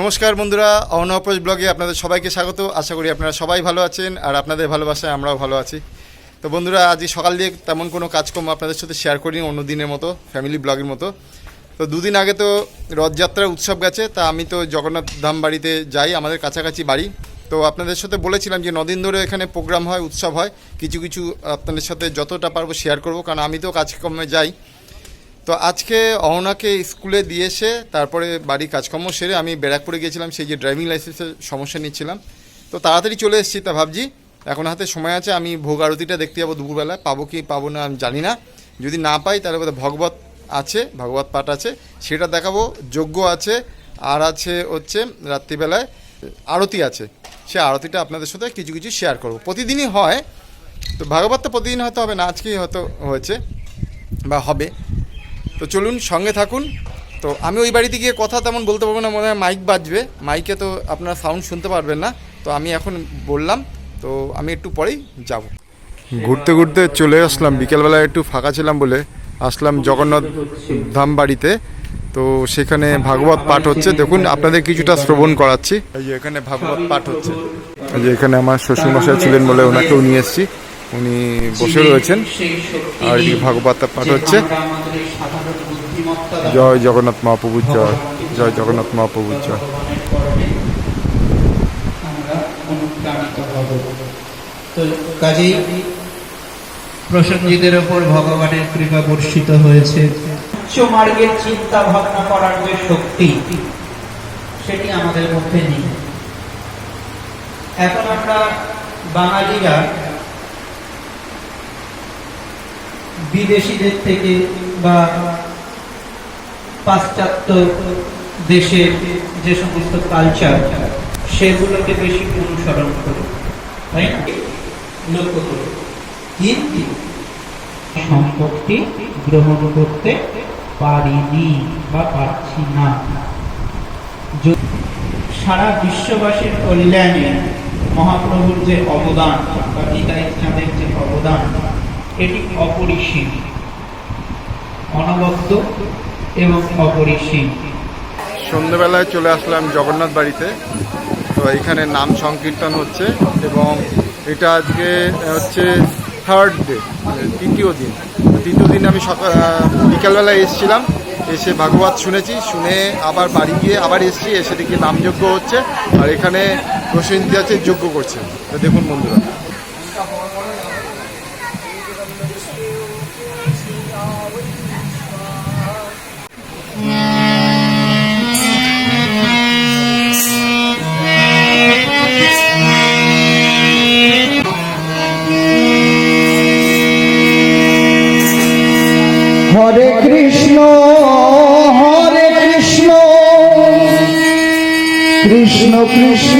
নমস্কার বন্ধুরা অনপ্রজ ব্লগে আপনাদের সবাইকে স্বাগত। আশা করি আপনারা সবাই ভালো আছেন আর আপনাদের ভালোবাসায় আমরাও ভালো আছি। তো বন্ধুরা, আজ সকাল দিয়ে তেমন কোনো কাজকর্ম আপনাদের সাথে শেয়ার করিনি, অন্য দিনের মতো ফ্যামিলি ব্লগের মতো। তো দুদিন আগে তো রথযাত্রার উৎসব গেছে, তা আমি তো জগন্নাথ ধাম বাড়িতে যাই, আমাদের কাছাকাছি বাড়ি। তো আপনাদের সাথে বলেছিলাম যে নদিন ধরে এখানে প্রোগ্রাম হয়, উৎসব হয়, কিছু কিছু আপনাদের সাথে যতটা পারব শেয়ার করব, কারণ আমি তো কাজকর্মে যাই। তো আজকে অহনাকে স্কুলে দিয়ে এসে তারপরে বাড়ির কাজকর্ম সেরে আমি ব্যারাকপুরে গিয়েছিলাম, সেই যে ড্রাইভিং লাইসেন্সের সমস্যা নিচ্ছিলাম। তো তাড়াতাড়ি চলে এসেছি তা ভাবছি, এখন হাতে সময় আছে, আমি ভোগ আরতিটা দেখতে যাব দুপুরবেলা। পাবো কি পাবো না আমি জানি না। যদি না পাই তাহলে বোধহয় ভগবত আছে, ভগবত পাঠ আছে, সেটা দেখাবো। যজ্ঞ আছে, আর আছে হচ্ছে রাত্রিবেলায় আরতি আছে। সে আরতিটা আপনাদের সাথে কিছু কিছু শেয়ার করব। প্রতিদিনই হয়, তো ভাগবত তো প্রতিদিন হয়তো হবে না, আজকেই হয়তো হয়েছে বা হবে। তো চলুন সঙ্গে থাকুন। তো আমি ওই বাড়িতে গিয়ে কথা তেমন বলতে পারব না মনে হয় মাইক বাজবে। মাইকে তো আপনারা সাউন্ড শুনতে পারবেন না। তো আমি এখন বললাম তো আমি একটু পরেই যাব। ঘুরতে ঘুরতে চলে আসলাম। বিকেলবেলা একটু ফাঁকা ছিলাম বলে আসলাম জগন্নাথ ধাম বাড়িতে। তো সেখানে ভাগবত পাঠ হচ্ছে। দেখুন আপনাদের কিছুটা শ্রবণ করাচ্ছি। এই যে এখানে ভাগবত পাঠ হচ্ছে। এই যে এখানে আমার শ্বশুরমশাই ছিলেন বলে ওনাকেও নিয়ে এসেছি। উনি বসে রয়েছেন। আর এদিকে ভাগবত পাঠ হচ্ছে। জয় জগন্নাথ মহাপ্রভুর জয়। জয় জগন্নাথ মহাপ্রভুর জয়। তো কাজেই প্রসঞ্জিতের ওপর ভগবানের কৃপা বর্ষিত হয়েছে। উচ্চ মার্গের চিন্তা ভাবনা করার যে শক্তি সেটি আমাদের মধ্যে নেই। এখন আমরা বাঙালিরা বিদেশিদের থেকে বা পাশ্চাত্য দেশের যে সমস্ত কালচার সেগুলোকে বেশি অনুসরণ করে, তাই লক্ষ্য করে। কিন্তু সম্পত্তি গ্রহণ করতে পারিনি বা পারছি না। সারা বিশ্ববাসীর কল্যাণে মহাপ্রভুর যে অবদান, বা গীতা ইসলামের যে অবদান এটি অপরিসীম, অনবদ্য এবং অপরিসীম। সন্ধ্যেবেলায় চলে আসলাম জগন্নাথ বাড়িতে। তো এখানে নাম সংকীর্তন হচ্ছে এবং এটা আজকে হচ্ছে থার্ড ডে তৃতীয় দিন। তৃতীয় দিন আমি সকাল বিকালবেলায় এসেছিলাম, এসে ভাগবত শুনেছি, শুনে আবার বাড়ি গিয়ে আবার এসেছি, এসে দেখি নামযজ্ঞ হচ্ছে, আর এখানে প্রসেনজি আছে যজ্ঞ করছে। তো দেখুন বন্ধুরা।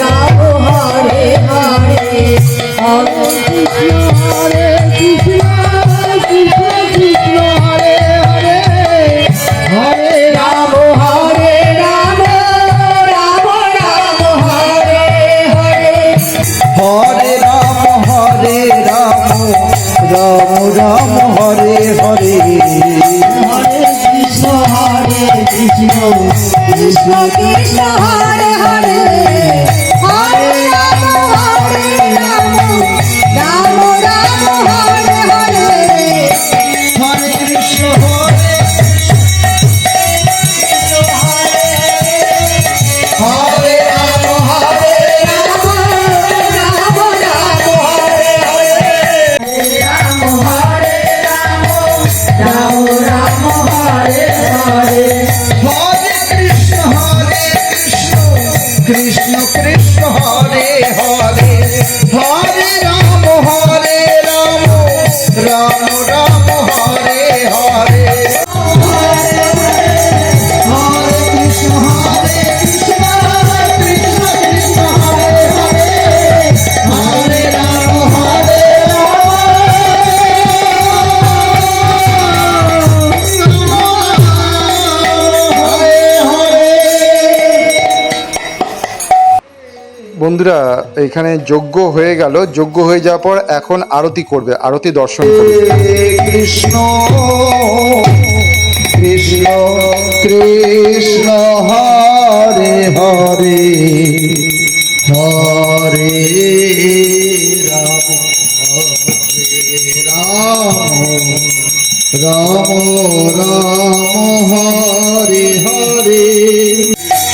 রাম হরে হরে হরে কৃষ্ণ কৃষ্ণ কৃষ্ণ কৃষ্ণ হরে হরে হরে রাম হরে রাম রাম রাম হরে হরে হরে রাম হরে রাম রাম রাম হরে হরে হরে কৃষ্ণ হরে কৃষ্ণ কৃষ্ণ কৃষ্ণ হরে হরে হরে। বন্ধুরা, এখানে যোগ্য হয়ে গেল। যোগ্য হয়ে যাওয়ার পর এখন আরতি করবে, আরতি দর্শন করবে। কৃষ্ণ।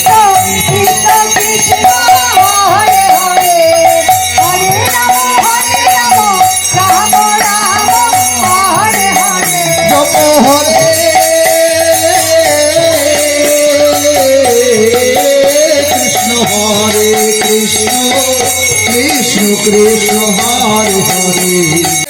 কৃষ্ণ কৃষ্ণ হরে হরে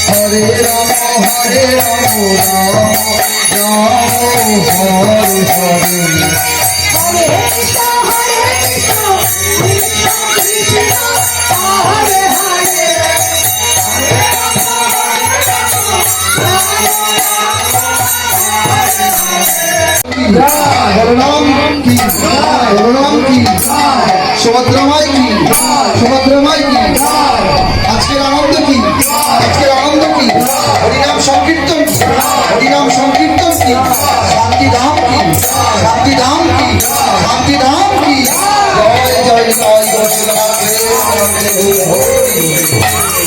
হরে রাম হরে রাম রাম রাম হরে হরে হরে কৃষ্ণ হরে কৃষ্ণ কৃষ্ণ কৃষ্ণ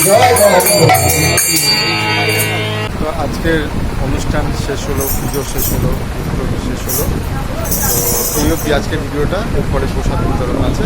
তো আজকের অনুষ্ঠান শেষ হলো, পুজো শেষ হলো শেষ হলো। তো এই অবধি আজকের ভিডিওটা এরপরে প্রসাদ বিতরণ আছে।